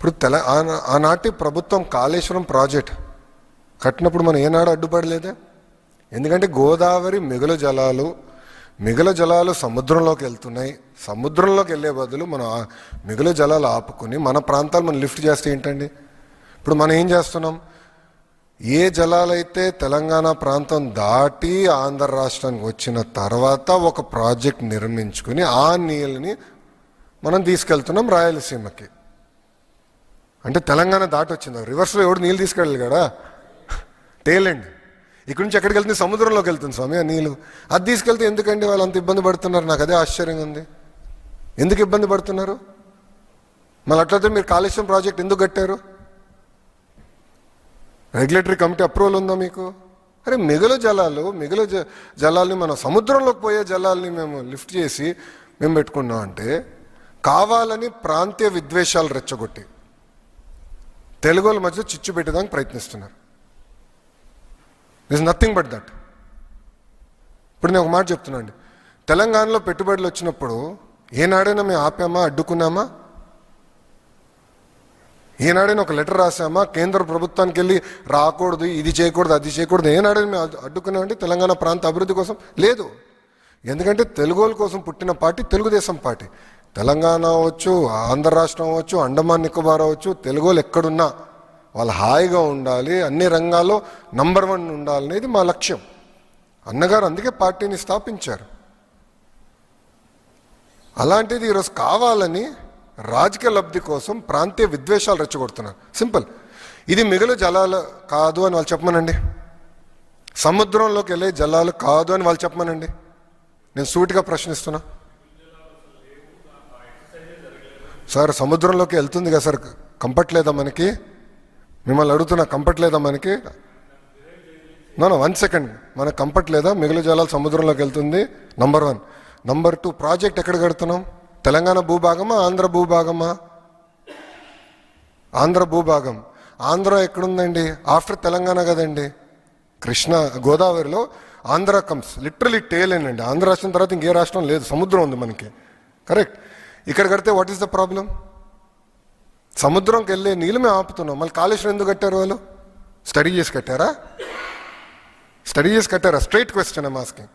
ఇప్పుడు తెల ఆనాటి ప్రభుత్వం కాళేశ్వరం ప్రాజెక్ట్ కట్టినప్పుడు మనం ఏనాడు అడ్డుపడలేదే? ఎందుకంటే గోదావరి మిగులు జలాలు మిగులు జలాలు సముద్రంలోకి వెళ్తున్నాయి. సముద్రంలోకి వెళ్ళే బదులు మనం మిగులు జలాలు ఆపుకుని మన ప్రాంతాలు మనం లిఫ్ట్ చేస్తే ఏంటండి? ఇప్పుడు మనం ఏం చేస్తున్నాం? ఏ జలాలైతే తెలంగాణ ప్రాంతం దాటి ఆంధ్ర రాష్ట్రానికి వచ్చిన తర్వాత ఒక ప్రాజెక్ట్ నిర్మించుకుని ఆ నీళ్ళని మనం తీసుకెళ్తున్నాం రాయలసీమకి. అంటే తెలంగాణ దాటి వచ్చింది రివర్స్లో ఎవడు నీళ్ళు తీసుకెళ్ళాలి కదా? టేలెండ్ ఇక్కడి నుంచి ఎక్కడికి వెళ్తుంది? సముద్రంలోకి వెళ్తుంది స్వామి ఆ నీళ్ళు. అది తీసుకెళ్తే ఎందుకండి వాళ్ళు అంత ఇబ్బంది పడుతున్నారు? నాకు అదే ఆశ్చర్యంగా ఉంది. ఎందుకు ఇబ్బంది పడుతున్నారు? మళ్ళీ అట్లయితే మీరు కాళేశ్వరం ప్రాజెక్ట్ ఎందుకు కట్టారు? రెగ్యులేటరీ కమిటీ అప్రూవల్ ఉందా మీకు? అరే మిగులు జలాలు మిగులు జ జలాల్ని మనం సముద్రంలోకి పోయే జలాల్ని మేము లిఫ్ట్ చేసి మేము పెట్టుకున్నాం అంటే కావాలని ప్రాంతీయ విద్వేషాలు రెచ్చగొట్టి తెలుగు వాళ్ళ మధ్య చిచ్చు పెట్టడానికి ప్రయత్నిస్తున్నారు. దిస్ నథింగ్ బట్ దట్ ఇప్పుడు నేను ఒక మాట చెప్తున్నా అండి. తెలంగాణలో పెట్టుబడులు వచ్చినప్పుడు ఏనాడైనా మేము ఆపామా అడ్డుకున్నామా? ఏనాడైనా ఒక లెటర్ రాసామా? కేంద్ర ప్రభుత్వానికి వెళ్ళి రాకూడదు ఇది చేయకూడదు అది చేయకూడదు ఏనాడైనా మేము అడ్డుకున్నామంటే తెలంగాణ ప్రాంత అభివృద్ధి కోసం? లేదు. ఎందుకంటే తెలుగు వాళ్ళ కోసం పుట్టిన పార్టీ తెలుగుదేశం పార్టీ. తెలంగాణ అవ్వచ్చు ఆంధ్ర రాష్ట్రం అవ్వచ్చు అండమాన్ నికోబార్ అవ్వచ్చు తెలుగు వాళ్ళు ఎక్కడున్నా వాళ్ళు హాయిగా ఉండాలి అన్ని రంగాల్లో నంబర్ వన్ ఉండాలనేది మా లక్ష్యం. అన్నగారు అందుకే పార్టీని స్థాపించారు. అలాంటిది ఈరోజు కావాలని రాజకీయ లబ్ధి కోసం ప్రాంతీయ విద్వేషాలు రెచ్చగొడుతున్నారు. సింపుల్. ఇది మిగిలిన జలాలు కాదు అని వాళ్ళు చెప్పమనండి. సముద్రంలోకి వెళ్ళే జలాలు కాదు అని వాళ్ళు చెప్పమనండి. నేను సూటిగా ప్రశ్నిస్తున్నా. సార్ సముద్రంలోకి వెళ్తుంది కదా సార్ కంపట్లేదా మనకి? మిమ్మల్ని అడుగుతున్నా కంపట్లేదా మనకి? నో వన్ సెకండ్ మనకు కంపట్లేదా లేదా? మిగులు జలాలు సముద్రంలోకి వెళ్తుంది. Number one number two project ఎక్కడ కడుతున్నాం? తెలంగాణ భూభాగమా ఆంధ్ర భూభాగమా? ఆంధ్ర భూభాగం. ఆంధ్ర ఎక్కడుందండి? ఆఫ్టర్ తెలంగాణ కదండి. కృష్ణ గోదావరిలో ఆంధ్ర కమ్స్. లిటరలీ టేలేనండి ఆంధ్ర రాష్ట్రం తర్వాత ఇంకే రాష్ట్రం లేదు. సముద్రం ఉంది మనకి. కరెక్ట్ ఇక్కడ కడితే వాట్ ఈస్ ద ప్రాబ్లం సముద్రంకి వెళ్ళే నీళ్ళు మేము ఆపుతున్నాం మళ్ళీ కాళేశ్వరం ఎందుకు కట్టారు వాళ్ళు? స్టడీ చేసి కట్టారా? స్టడీ చేసి కట్టారా? Straight question I'm asking